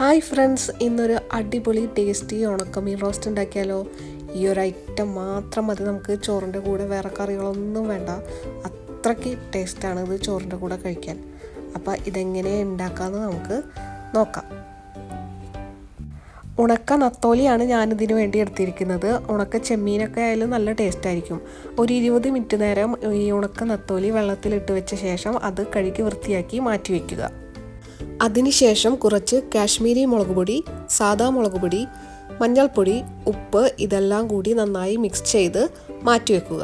Hi friends ഇന്നൊരു അടിപൊളി tasty ഉണക്കമീൻ റോസ്റ്റ് ഉണ്ടാക്കിയാലോ? ഈ ഒരു ഐറ്റം മാത്രം മതി. നമുക്ക് ചോറിന്റെ കൂടെ വേറെ കറികളൊന്നും വേണ്ട. അത്രയ്ക്ക് ടേസ്റ്റാണ് ഇത് ചോറിന്റെ കൂടെ കഴിക്കാൻ. അപ്പോൾ ഇതെങ്ങനെ ഉണ്ടാക്കാമെന്ന് നമുക്ക് നോക്കാം. ഉണക്ക നത്തോലിയാണ് ഞാനിതിന് വേണ്ടി എടുത്തിരിക്കുന്നത്. ഉണക്ക ചെമ്മീനൊക്കെ ആയാലും നല്ല ടേസ്റ്റ് ആയിരിക്കും. ഒരു ഇരുപത് മിനിറ്റ് നേരം ഈ ഉണക്ക നത്തോലി വെള്ളത്തിലിട്ട് വെച്ച ശേഷം അത് കഴുകി വൃത്തിയാക്കി മാറ്റി വയ്ക്കുക അതിനുശേഷം കുറച്ച് കാശ്മീരി മുളക് പൊടി സാദാ മുളക് പൊടി മഞ്ഞൾപ്പൊടി ഉപ്പ് ഇതെല്ലാം കൂടി നന്നായി മിക്സ് ചെയ്ത് മാറ്റിവെക്കുക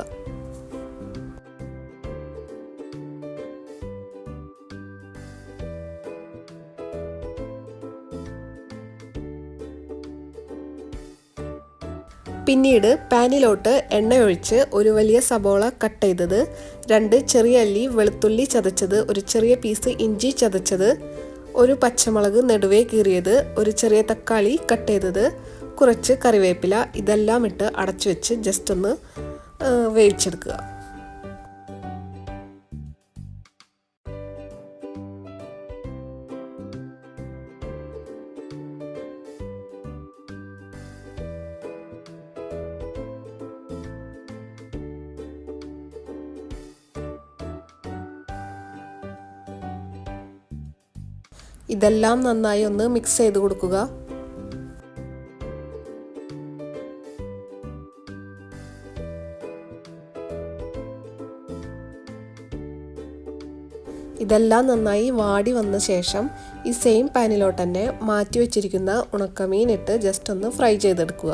പിന്നീട് പാനിലോട്ട് എണ്ണയൊഴിച്ച് ഒരു വലിയ സബോള കട്ട് ചെയ്തത് രണ്ട് ചെറിയ അല്ലി വെളുത്തുള്ളി ചതച്ചത് ഒരു ചെറിയ പീസ് ഇഞ്ചി ചതച്ചത് ഒരു പച്ചമുളക് നെടുവേ കീറിയത് ഒരു ചെറിയ തക്കാളി കട്ട് ചെയ്തത് കുറച്ച് കറിവേപ്പില ഇതെല്ലാം ഇട്ട് അടച്ചു വെച്ച് ജസ്റ്റ് ഒന്ന് വേവിച്ചെടുക്കുക. ഇതെല്ലാം നന്നായി ഒന്ന് മിക്സ് ചെയ്ത് കൊടുക്കുക. ഇതെല്ലാം നന്നായി വാടി വന്ന ശേഷം ഈ സെയിം പാനിലോട്ട് തന്നെ മാറ്റി വെച്ചിരിക്കുന്ന ഉണക്കമീൻ ഇട്ട് ജസ്റ്റ് ഒന്ന് ഫ്രൈ ചെയ്തെടുക്കുക.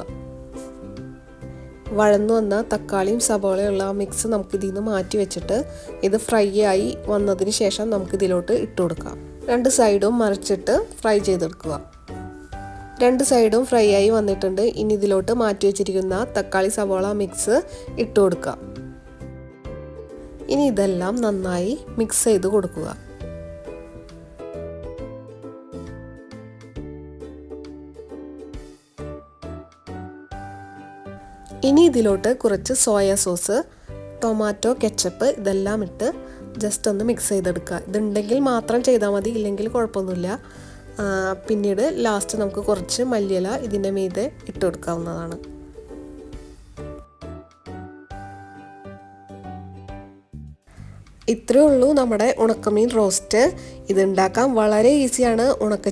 വഴന്നു വന്ന തക്കാളിയും സബോളയുള്ള ആ മിക്സ് നമുക്ക് ഇതിൽ നിന്ന് മാറ്റി വെച്ചിട്ട് ഇത് ഫ്രൈ ആയി വന്നതിന് ശേഷം നമുക്ക് ഇതിലോട്ട് ഇട്ട് കൊടുക്കാം. രണ്ട് സൈഡും മറിച്ചിട്ട് ഫ്രൈ ചെയ്തെടുക്കുക. രണ്ട് സൈഡും ഫ്രൈ ആയി വന്നിട്ടുണ്ട്. ഇനി ഇതിലോട്ട് മാറ്റി വെച്ചിരിക്കുന്ന തക്കാളി സവോള മിക്സ് ഇട്ട് കൊടുക്കുക. ഇനി ഇതെല്ലാം നന്നായി മിക്സ് ചെയ്ത് കൊടുക്കുക. ഇനി ഇതിലോട്ട് കുറച്ച് സോയ സോസ് ടൊമാറ്റോ കെച്ചപ്പ് ഇതെല്ലാം ഇട്ട് ജസ്റ്റ് ഒന്ന് മിക്സ് ചെയ്തെടുക്കുക. ഇതുണ്ടെങ്കിൽ മാത്രം ചെയ്താൽ മതി ഇല്ലെങ്കിൽ കുഴപ്പമൊന്നുമില്ല. പിന്നീട് ലാസ്റ്റ് നമുക്ക് കുറച്ച് മല്ലിയില ഇതിന്റെ മീതെ ഇട്ട് കൊടുക്കാവുന്നതാണ്. ഇത്രയേ ഉള്ളൂ നമ്മുടെ ഉണക്കമീൻ റോസ്റ്റ്. ഇത് ഉണ്ടാക്കാൻ വളരെ ഈസിയാണ്. ഉണക്ക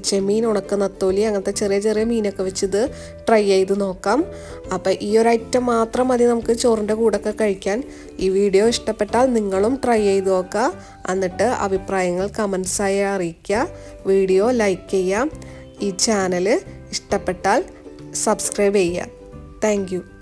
ഉണക്ക നത്തോലി അങ്ങനത്തെ ചെറിയ ചെറിയ മീനൊക്കെ വെച്ച് ഇത് ട്രൈ ചെയ്ത് നോക്കാം. അപ്പോൾ ഈ ഒരു ഐറ്റം മാത്രം മതി നമുക്ക് ചോറിന്റെ കൂടെയൊക്കെ കഴിക്കാൻ. ഈ വീഡിയോ ഇഷ്ടപ്പെട്ടാൽ നിങ്ങളും ട്രൈ ചെയ്ത് നോക്കുക. എന്നിട്ട് അഭിപ്രായങ്ങൾ കമൻസായി അറിയിക്കുക. വീഡിയോ ലൈക്ക് ചെയ്യാം ഈ ചാനൽ ഇഷ്ടപ്പെട്ടാൽ സബ്സ്ക്രൈബ് ചെയ്യുക. താങ്ക്